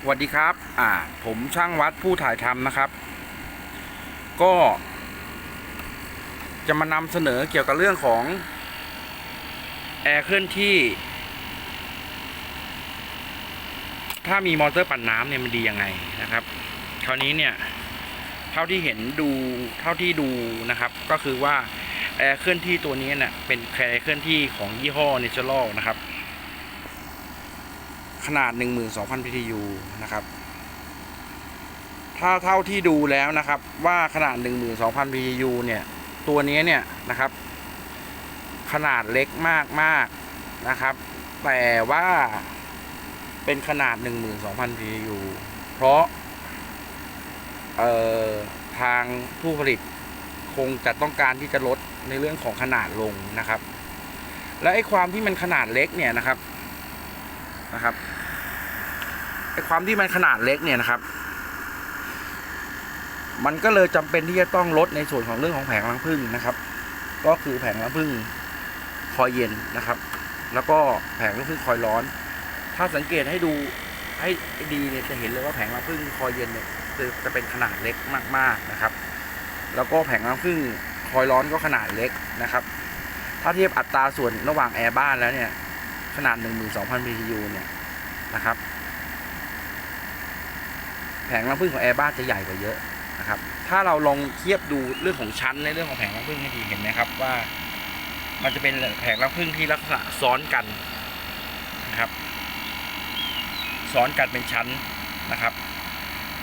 สวัสดีครับ อ่า ผมช่างวัดผู้ถ่ายทำนะครับ ก็ จะมานำเสนอเกี่ยวกับเรื่องของ แอร์เคลื่อนที่ ถ้ามีมอเตอร์ปั่นน้ำเนี่ยมันดียังไงนะครับ คราวนี้เนี่ย เท่าที่เห็นดู เท่าที่ดูนะครับ ก็คือว่าแอร์เคลื่อนที่ตัวนี้เนี่ยเป็นแอร์เคลื่อนที่ของยี่ห้อ n a t u r a l นะครับ ขนาด 12,000 PTU นะครับ ถ้าเท่าที่ดูแล้วนะครับ ว่าขนาด 12,000 PTU เนี่ย ตัวนี้เนี่ยนะครับ ขนาดเล็กมากมากนะครับ แต่ว่าเป็นขนาด 12,000 PTU เพราะ เอ่อ ทางผู้ผลิตคงจะต้องการที่จะลดในเรื่องของขนาดลงนะครับ และไอ้ความที่มันขนาดเล็กเนี่ยนะครับ นะครับไอความที่มันขนาดเล็กเนี่ยนะครับ มันก็เลยจำเป็นที่จะต้องลดในส่วนของเรื่องของแผงรังผึ้งนะครับ ก็คือแผงรังผึ้งคอยเย็นนะครับ แล้วก็แผงรังผึ้งคอยร้อน ถ้าสังเกตให้ดูให้ดีเนี่ยจะเห็นเลยว่าแผงรังผึ้งคอยเย็นเนี่ยคือจะเป็นขนาดเล็กมากๆนะครับ แล้วก็แผงรังผึ้งคอยร้อนก็ขนาดเล็กนะครับ ถ้าเทียบอัตราส่วนระหว่างแอร์บ้านแล้วเนี่ย ขนาด 12,000 BTU เนี่ยนะครับ แผงรังผึ้งของแอร์บ้านจะใหญ่กว่าเยอะนะครับ ถ้าเราลองเทียบดูเรื่องของชั้นในเรื่องของแผงรังผึ้งให้ดีเห็นไหมครับว่า มันจะเป็นแผงรังผึ้งที่ลักษณะซ้อนกันนะครับ ซ้อนกันเป็นชั้นนะครับ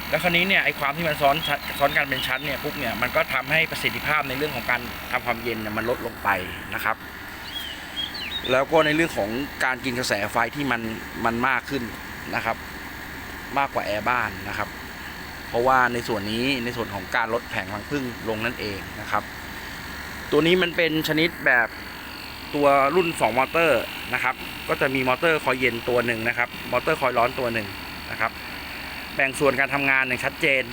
แล้วคราวนี้เนี่ยไอ้ความที่มันซ้อนซ้อนกันเป็นชั้นเนี่ยปุ๊บเนี่ยมันก็ทำให้ประสิทธิภาพในเรื่องของการทำความเย็นเนี่ยมันลดลงไปนะครับ แล้วก็ในเรื่องของการกินกระแสไฟที่มันมันมากขึ้นนะครับ มากกว่าแอร์บ้านนะครับ เพราะว่าในส่วนนี้ในส่วนของการลดแผงรังผึ้งลงนั่นเองนะครับ ตัวนี้มันเป็นชนิดแบบตัวรุ่น 2 มอเตอร์นะครับ ก็จะมีมอเตอร์คอยเย็นตัวหนึ่งนะครับ มอเตอร์คอยร้อนตัวหนึ่งนะครับ แบ่งส่วนการทำงานอย่างชัดเจน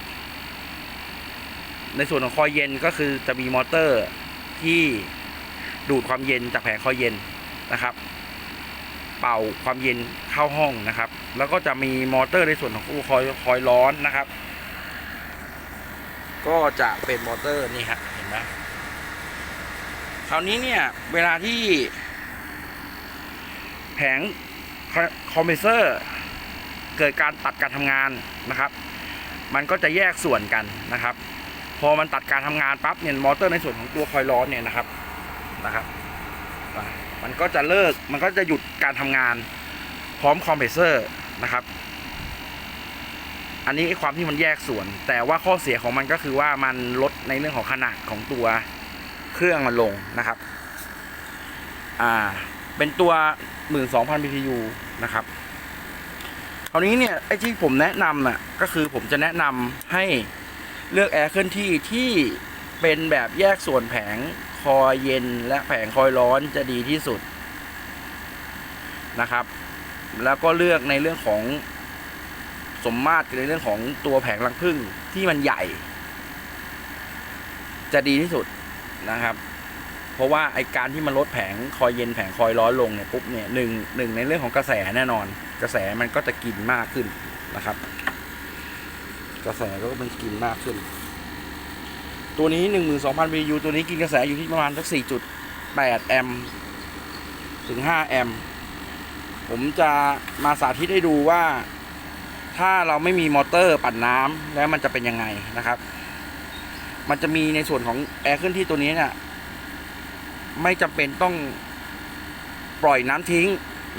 ในส่วนของคอยเย็นก็คือจะมีมอเตอร์ที่ดูดความเย็นจากแผงคอยเย็น นะครับ เป่าความเย็นเข้าห้องนะครับ แล้วก็จะมีมอเตอร์ในส่วนของตู้คอยคอยร้อนนะครับ ก็จะเป็นมอเตอร์นี่ฮะเห็นไหมคราวนี้เนี่ยเวลาที่แผงคอมเพรสเซอร์เกิดการตัดการทำงานนะครับ มันก็จะแยกส่วนกันนะครับ พอมันตัดการทำงานปั๊บเนี่ยมอเตอร์ในส่วนของตัวคอยล์ร้อนเนี่ยนะครับนะครับ มันก็จะเลิกมันก็จะหยุดการทำงานพร้อมคอมเพรสเซอร์นะครับ อันนี้ความที่มันแยกส่วน แต่ว่าข้อเสียของมันก็คือว่ามันลดในเรื่องของขนาดของตัวเครื่องมันลงนะครับ อ่า เป็นตัว 12,000 BTU นะครับคราวนี้เนี่ยไอ้ที่ผมแนะนำน่ะก็คือผมจะแนะนำให้เลือกแอร์เคลื่อนที่ที่เป็นแบบแยกส่วนแผง คอยเย็นและแผงคอยร้อนจะดีที่สุดนะครับ แล้วก็เลือกในเรื่องของสมมาตรในเรื่องของตัวแผงรังผึ้งที่มันใหญ่ จะดีที่สุดนะครับ เพราะว่าไอการที่มันลดแผงคอยเย็นแผงคอยร้อนลงเนี่ยปุ๊บเนี่ยหนึ่งหนึ่งในเรื่องของกระแสแน่นอน กระแสมันก็จะกินมากขึ้นนะครับ กระแสก็มันกินมากขึ้น ตัวนี้หนึ่งหมื่นสองพัน VU ตัวนี้กินกระแสอยู่ที่ประมาณสักสี่จุดแปดแอมป์ถึงห้าแอมป์ผมจะมาสาธิตให้ดูว่า ถ้าเราไม่มีมอเตอร์ปั่นน้ำแล้วมันจะเป็นยังไงนะครับ มันจะมีในส่วนของแอร์เคลื่อนที่ตัวนี้เนี่ยไม่จำเป็นต้องปล่อยน้ำทิ้ง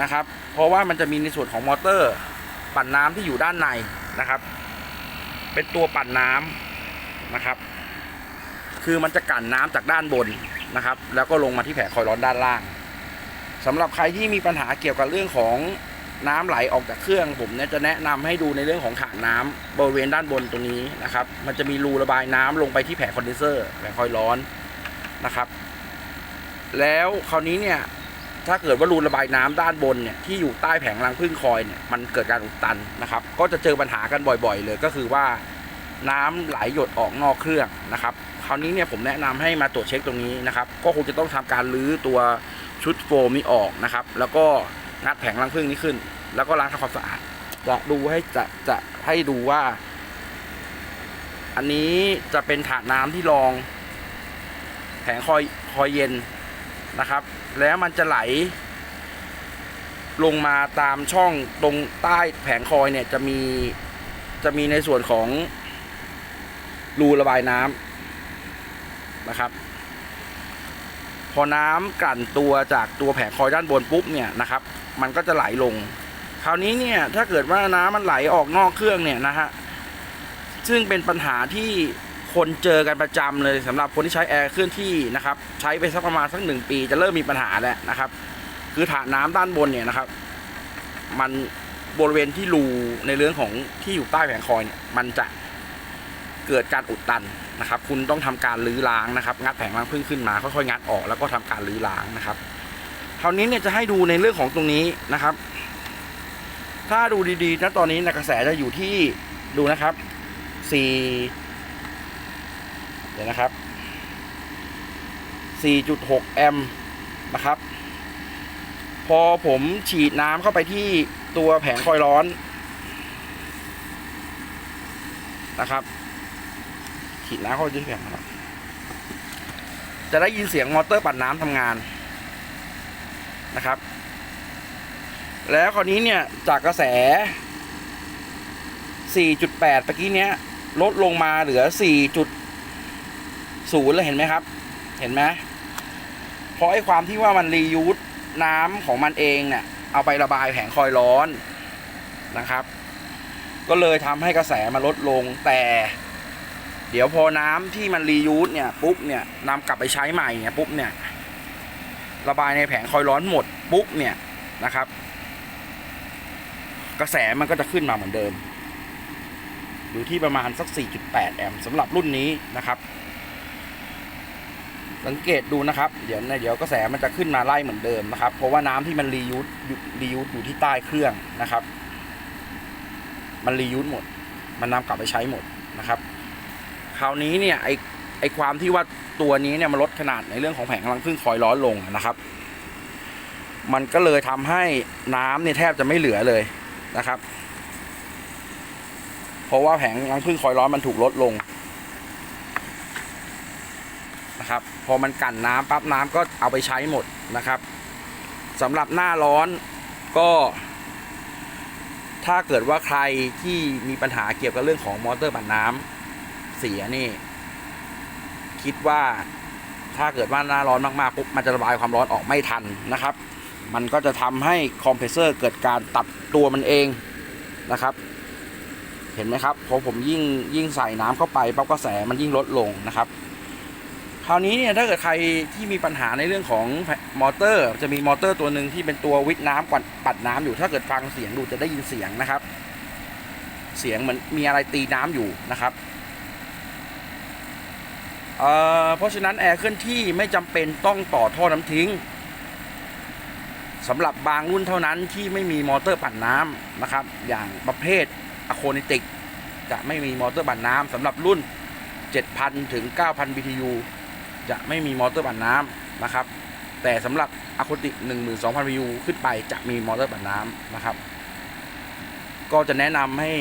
นะครับ เพราะว่ามันจะมีในส่วนของมอเตอร์ปั่นน้ำที่อยู่ด้านในนะครับ เป็นตัวปั่นน้ำนะครับ คือมันจะกันน้ำจากด้านบนนะครับ แล้วก็ลงมาที่แผงคอยร้อนด้านล่างสำหรับใครที่มีปัญหาเกี่ยวกับเรื่องของน้ำไหลออกจากเครื่องผมเนี่ยจะแนะนำให้ดูในเรื่องของถังน้ำบริเวณด้านบนตัวนี้นะครับ มันจะมีรูระบายน้ำลงไปที่แผงคอนเดนเซอร์แผงคอยร้อนนะครับ แล้วคราวนี้เนี่ยถ้าเกิดว่ารูระบายน้ำด้านบนเนี่ยที่อยู่ใต้แผงรังพึ่งคอยเนี่ยมันเกิดการอุดตันนะครับ ก็จะเจอปัญหากันบ่อยๆ เลยก็คือว่าน้ำไหลหยดออกนอกเครื่องนะครับ คราวนี้เนี่ยผมแนะนำให้มาตรวจเช็คตรงนี้นะครับ ก็คงจะต้องทำการรื้อตัวชุดโฟมนี้ออกนะครับ แล้วก็งัดแผงรังพึ่งนี้ขึ้น แล้วก็ล้างทำความสะอาดจะดูให้จะจะให้ดูว่า อันนี้จะเป็นถาดน้ำที่รอง แผงคอยคอยเย็นนะครับ แล้วมันจะไหล ลงมาตามช่องตรงใต้แผงคอยเนี่ยจะมีจะมีในส่วนของรูระบายน้ำ นะครับ พอน้ำกลั่นตัวจากตัวแผงคอยด้านบนปุ๊บเนี่ยนะครับ มันก็จะไหลลง คราวนี้เนี่ยถ้าเกิดว่าน้ำมันไหลออกนอกเครื่องเนี่ยนะฮะซึ่งเป็นปัญหาที่คนเจอกันประจำเลยสำหรับคนที่ใช้แอร์เคลื่อนที่นะครับ ใช้ไปสักประมาณสักหนึ่งปี จะเริ่มมีปัญหาแล้วนะครับ คือถาน้ำด้านบนเนี่ยนะครับ มันบริเวณที่รูในเรื่องของที่อยู่ใต้แผงคอยเนี่ยมันจะ เกิดการอุดตันนะครับ คุณต้องทำการรื้อล้างนะครับ งัดแผงล้างพึ่งขึ้นมาค่อยๆงัดออกแล้วก็ทำการรื้อล้างนะครับคราวนี้เนี่ยจะให้ดูในเรื่องของตรงนี้นะครับ ถ้าดูดีๆนะตอนนี้นะกระแสจะอยู่ที่ดูนะครับสี่เดี๋ยวนะครับ 4.6 แอมป์นะครับ พอผมฉีดน้ำเข้าไปที่ตัวแผงคอยร้อนนะครับ ฉีดน้ำเข้าไปที่แผงครับจะได้ยินเสียงมอเตอร์ปั่นน้ำทำงานนะครับ แล้วคราวนี้เนี่ยจากกระแส 4.8เมื่อกี้เนี้ย ลดลงมาเหลือ 4.0เลยเห็นไหมครับ เห็นไหมเพราะไอ้ความที่ว่ามันรียูสน้ำของมันเองเนี่ยเอาไประบายแผงคอยร้อนนะครับ ก็เลยทำให้กระแสมันลดลงแต่ เดี๋ยวพอน้ำที่มันรียูสเนี่ยปุ๊บเนี่ยนำกลับไปใช้ใหม่เนี่ยปุ๊บเนี่ยระบายในแผงคอยร้อนหมดปุ๊บเนี่ยนะครับ กระแสมันก็จะขึ้นมาเหมือนเดิม อยู่ที่ประมาณสัก 4.8 แอมป์สำหรับรุ่นนี้นะครับ สังเกตดูนะครับ เดี๋ยวนะเดี๋ยวกระแสมันจะขึ้นมาไล่เหมือนเดิมนะครับ เพราะว่าน้ำที่มันรียูสรียูสอยู่ที่ใต้เครื่องนะครับ มันรียูสหมด มันนำกลับไปใช้หมดนะครับ ราวนี้เนี่ยไอไอความที่ว่าตัวนี้เนี่ยมันลดขนาดในเรื่องของแผงพลังพึ่งคอยร้อนลงนะครับ มันก็เลยทำให้น้ำเนี่ยแทบจะไม่เหลือเลยนะครับ เพราะว่าแผงรังพึ่งคอยร้อนมันถูกลดลงนะครับ พอมันกันน้ำปั๊บน้ำก็เอาไปใช้หมดนะครับสำหรับหน้าร้อนก็ถ้าเกิดว่าใครที่มีปัญหาเกี่ยวกับเรื่องของมอเตอร์ปั่นน้ำ เสียนี่ คิดว่าถ้าเกิดว่าหน้าร้อนมากๆปุ๊บมันจะระบายความร้อนออกไม่ทันนะครับ มันก็จะทำให้คอมเพรสเซอร์เกิดการตัดตัวมันเองนะครับ เห็นไหมครับพอผมยิ่งยิ่งใส่น้ำเข้าไปปั๊บกระแสมันยิ่งลดลงนะครับ คราวนี้เนี่ยถ้าเกิดใครที่มีปัญหาในเรื่องของมอเตอร์ จะมีมอเตอร์ตัวหนึ่งที่เป็นตัววิทน้ำปัดปัดน้ำอยู่ ถ้าเกิดฟังเสียงดูจะได้ยินเสียงนะครับ เสียงเหมือนมีอะไรตีน้ำอยู่นะครับ เพราะฉะนั้นแอร์เคลื่อนที่ไม่จำเป็นต้องต่อท่อน้ำทิ้งสำหรับบางรุ่นเท่านั้นที่ไม่มีมอเตอร์ปั่นน้ำนะครับ อย่างประเภทอะโคนิติก จะไม่มีมอเตอร์ปั่นน้ำสำหรับรุ่น 7,000 ถึง 9,000 BTU จะไม่มีมอเตอร์ปั่นน้ำนะครับ แต่สำหรับอะโคนิติก12,000 BTU ขึ้นไปจะมีมอเตอร์ปั่นน้ำนะครับ ก็จะแนะนำให้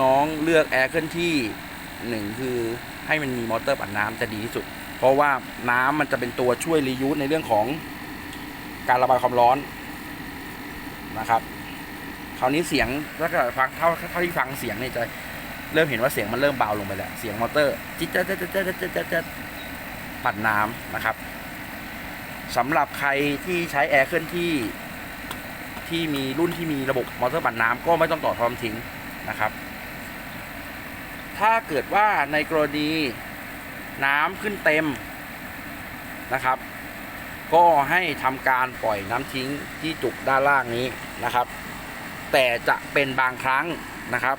น้องๆเลือกแอร์เคลื่อนที่หนึ่งคือ ให้มันมีมอเตอร์ปั่นน้ำจะดีที่สุด เพราะว่าน้ำมันจะเป็นตัวช่วยรียูสในเรื่องของการระบายความร้อนนะครับ คราวนี้เสียงถ้าเกิดฟังเท่าเท่าที่ฟังเสียงเนี่ยจะเริ่มเห็นว่าเสียงมันเริ่มเบาลงไปแล้ว เสียงมอเตอร์จิ๊ดจ๊ดจ๊ดจ๊ดจ๊ดจ๊ดจ๊ดจ๊ดปั่นน้ำนะครับสำหรับใครที่ใช้แอร์เคลื่อนที่ที่มีรุ่นที่มีระบบมอเตอร์ปั่นน้ำก็ไม่ต้องต่อทอมทิ้งนะครับ ถ้าเกิดว่าในกรณีน้ำขึ้นเต็มนะครับ ก็ให้ทำการปล่อยน้ำทิ้งที่จุกด้านล่างนี้นะครับ แต่จะเป็นบางครั้งนะครับ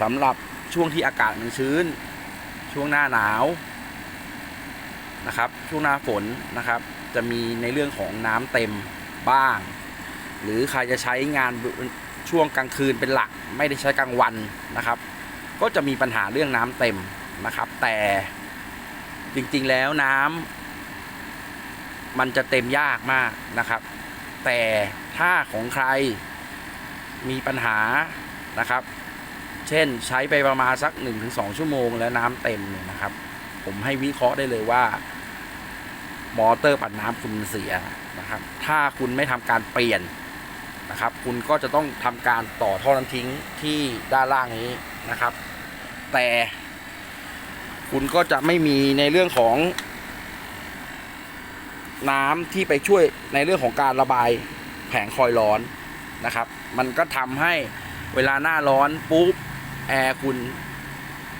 สำหรับช่วงที่อากาศมันชื้น ช่วงหน้าหนาวนะครับ ช่วงหน้าฝนนะครับ จะมีในเรื่องของน้ำเต็มบ้าง หรือใครจะใช้งานช่วงกลางคืนเป็นหลัก ไม่ได้ใช้กลางวันนะครับ ก็จะมีปัญหาเรื่องน้ำเต็มนะครับ แต่จริงๆแล้วน้ำมันจะเต็มยากมากนะครับ แต่ถ้าของใครมีปัญหานะครับ เช่นใช้ไปประมาณสัก 1-2 ชั่วโมง แล้วน้ำเต็มเนี่ยนะครับ ผมให้วิเคราะห์ได้เลยว่ามอเตอร์ปั่นน้ำคุณเสียนะครับ ถ้าคุณไม่ทำการเปลี่ยนนะครับ คุณก็จะต้องทำการต่อท่อน้ำทิ้งที่ด้านล่างนี้ นะครับ แต่คุณก็จะไม่มีในเรื่องของ น้ำที่ไปช่วยในเรื่องของการระบายแผงคอยล์ร้อนนะครับ มันก็ทำให้เวลาหน้าร้อนปุ๊บแอร์คุณ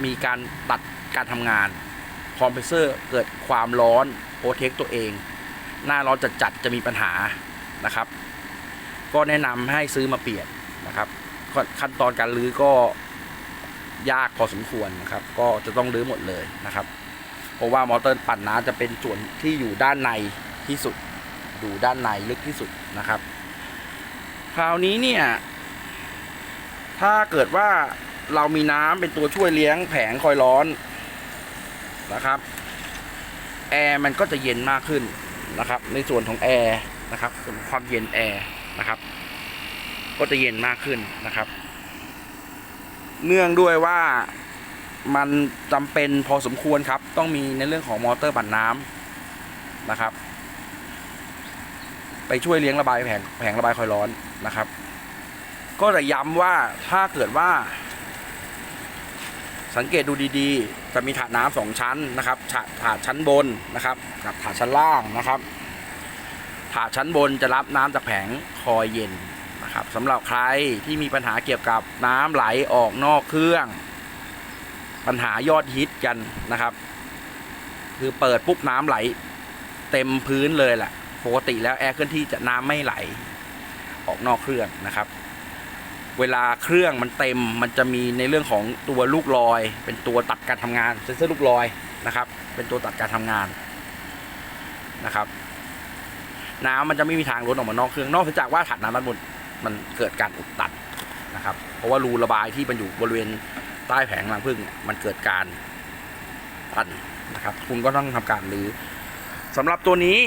มีการตัดการทำงานคอมเพรสเซอร์เกิดความร้อนโปรเทคตัวเอง หน้าร้อนจัดจัดๆจะมีปัญหานะครับ ก็แนะนำให้ซื้อมาเปลี่ยนนะครับ ขั้นตอนการรื้อก็ ยากพอสมควรนะครับ ก็จะต้องรื้อหมดเลยนะครับ เพราะว่ามอเตอร์ปั่นน้ำจะเป็นส่วนที่อยู่ด้านในที่สุดอยู่ด้านในลึกที่สุดนะครับ คราวนี้เนี่ย ถ้าเกิดว่าเรามีน้ำเป็นตัวช่วยเลี้ยงแผงคอยร้อนนะครับแอร์มันก็จะเย็นมากขึ้นนะครับ ในส่วนของแอร์นะครับความเย็นแอร์นะครับ ก็จะเย็นมากขึ้นนะครับ เนื่องด้วยว่ามันจำเป็นพอสมควรครับ ต้องมีในเรื่องของมอเตอร์ปั่นน้ำนะครับ ไปช่วยเลี้ยงระบายแผงแผงระบายคอยร้อนนะครับ ก็จะย้ำว่าถ้าเกิดว่า สังเกตดูดีๆ จะมีถาดน้ำสองชั้นนะครับถาดถาดชั้นบนนะครับกับถาดชั้นล่างนะครับ ถาดชั้นบนจะรับน้ำจากแผงคอยเย็น นะครับสำหรับใครที่มีปัญหาเกี่ยวกับน้ำไหลออกนอกเครื่อง ปัญหายอดฮิตกันนะครับ คือเปิดปุ๊บน้ำไหล เต็มพื้นเลยแหละปกติแล้วแอร์เคลื่อนที่จะน้ำไม่ไหลออกนอกเครื่องนะครับ เวลาเครื่องมันเต็มมันจะมีในเรื่องของตัวลูกลอย เป็นตัวตัดการทำงานเซนเซอร์ลูกลอยนะครับ เป็นตัวตัดการทำงานนะครับน้ำมันจะไม่มีทางล้นออกมานอกเครื่องนอกจากว่าถัดน้ำด้านบน มันเกิดการอุดตันนะครับ เพราะว่ารูระบายที่มันอยู่บริเวณใต้แผงรังผึ้งมันเกิดการตันนะครับ คุณก็ต้องทำการรื้อสำหรับตัวนี้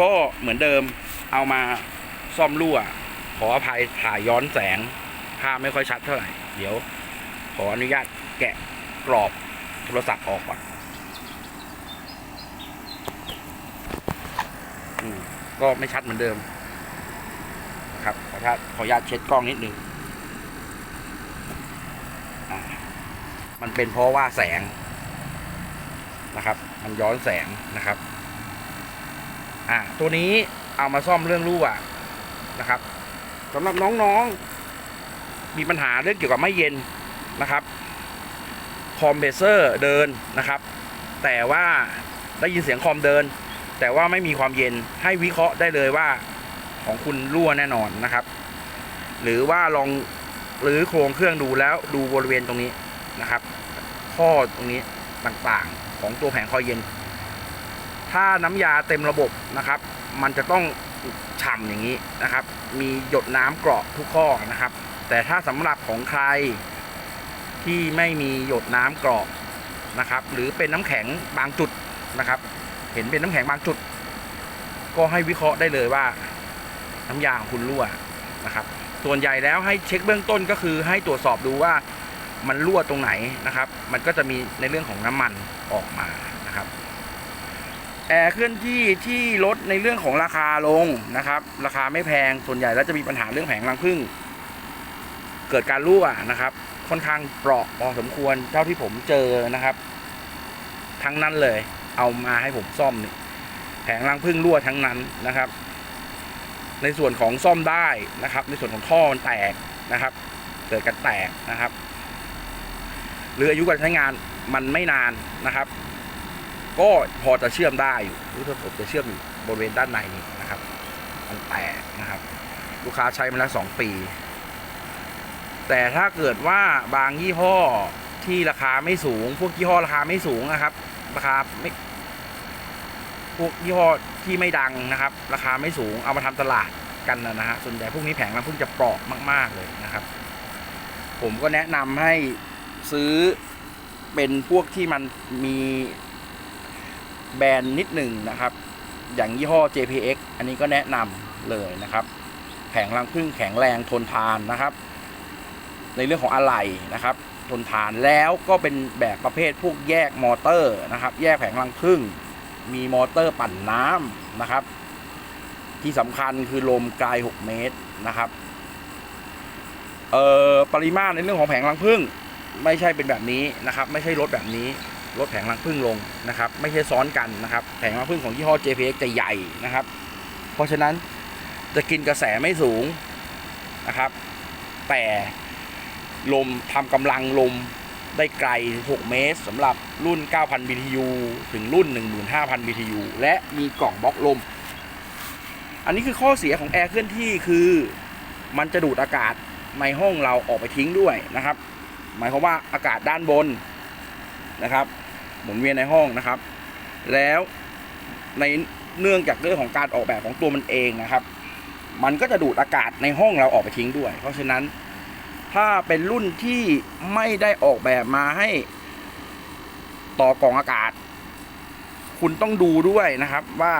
ก็เหมือนเดิมเอามาซ่อมรั่ว ขออภัยถ่ายย้อนแสงภาพไม่ค่อยชัดเท่าไหร่ เดี๋ยว ขออนุญาตแกะกรอบโทรศัพท์ออกก่อนอก็ไม่ชัดเหมือนเดิม ครับขออนุญาตเช็ดกล้องนิดนึงมันเป็นเพราะว่าแสงนะครับ มันย้อนแสงนะครับ อ่าตัวนี้เอามาซ่อมเรื่องรั่วนะครับสำหรับน้องๆ มีปัญหาเรื่องเกี่ยวกับไม่เย็นนะครับคอมเพรสเซอร์เดินนะครับ แต่ว่าได้ยินเสียงคอมเดิน แต่ว่าไม่มีความเย็นให้วิเคราะห์ได้เลยว่า ของคุณรั่วแน่นอนนะครับ หรือว่าลองหรือโครงเครื่องดูแล้วดูบริเวณตรงนี้นะครับ ข้อตรงนี้ต่างๆของตัวแผงคอยเย็น ถ้าน้ำยาเต็มระบบนะครับ มันจะต้องฉ่ำอย่างนี้นะครับ มีหยดน้ำเกราะทุกข้อนะครับ แต่ถ้าสำหรับของใครที่ไม่มีหยดน้ำเกราะนะครับ หรือเป็นน้ำแข็งบางจุดนะครับ เห็นเป็นน้ำแข็งบางจุด ก็ให้วิเคราะห์ได้เลยว่า น้ำยาของคุณรั่วนะครับ ส่วนใหญ่แล้วให้เช็คเบื้องต้นก็คือให้ตรวจสอบดูว่ามันรั่วตรงไหนนะครับ มันก็จะมีในเรื่องของน้ำมันออกมานะครับแอร์เคลื่อนที่ที่ลดในเรื่องของราคาลงนะครับ ราคาไม่แพงส่วนใหญ่แล้วจะมีปัญหาเรื่องแผงรังผึ้งเกิดการรั่วนะครับ ค่อนข้างเปราะพอสมควรเท่าที่ผมเจอนะครับ ทั้งนั้นเลย เอามาให้ผมซ่อมนี่แผงรังผึ้งรั่วทั้งนั้นนะครับ ในส่วนของซ่อมได้นะครับ ในส่วนของท่อมันแตกนะครับ เกิดการแตกนะครับ หรืออายุการใช้งานมันไม่นานนะครับ ก็พอจะเชื่อมได้อยู่รู้สึกผมจะเชื่อมอยู่บริเวณด้านในนี้นะครับ มันแตกนะครับ ลูกค้าใช้มาแล้วสองปี แต่ถ้าเกิดว่าบางยี่ห้อที่ราคาไม่สูง พวกยี่ห้อราคาไม่สูงนะครับ ราคาไม่ พวกยี่ห้อที่ไม่ดังนะครับ ราคาไม่สูงเอามาทำตลาดกันนะฮะส่วนใหญ่พวกนี้แผงมันเพิ่งจะเปราะมาก ๆเลยนะครับ ผมก็แนะนำให้ซื้อเป็นพวกที่มันมีแบรนด์นิดหนึ่งนะครับ อย่างยี่ห้อ JPX อันนี้ก็แนะนำเลยนะครับ แผงรังพึ่งแข็งแรงทนทานนะครับ ในเรื่องของอะไหล่นะครับ ทนทานแล้วก็เป็นแบบประเภทพวกแยกมอเตอร์นะครับ แยกแผงรังพึ่ง มีมอเตอร์ปั่นน้ำนะครับ ที่สำคัญคือลมไกล 6 เมตรนะครับเอ่อปริมาตรในเรื่องของแผงรังพึ่งไม่ใช่เป็นแบบนี้นะครับ ไม่ใช่ลดแบบนี้ลดแผงรังพึ่งลงนะครับ ไม่ใช่ซ้อนกันนะครับ แผงรังพึ่งของยี่ห้อ JPX จะใหญ่นะครับ เพราะฉะนั้นจะกินกระแสไม่สูงนะครับ แต่ลมทำกำลังลม ได้ไกล 6 เมตรสำหรับรุ่น 9,000 BTU ถึงรุ่น 15,000 BTU และมีกล่องบล็อกลม อันนี้คือข้อเสียของแอร์เคลื่อนที่คือมันจะดูดอากาศในห้องเราออกไปทิ้งด้วยนะครับ หมายความว่าอากาศด้านบนนะครับหมุนเวียนในห้องนะครับ แล้วในเนื่องจากเรื่องของการออกแบบของตัวมันเองนะครับ มันก็จะดูดอากาศในห้องเราออกไปทิ้งด้วย เพราะฉะนั้น ถ้าเป็นรุ่นที่ไม่ได้ออกแบบมาให้ต่อกล่องอากาศ คุณต้องดูด้วยนะครับว่า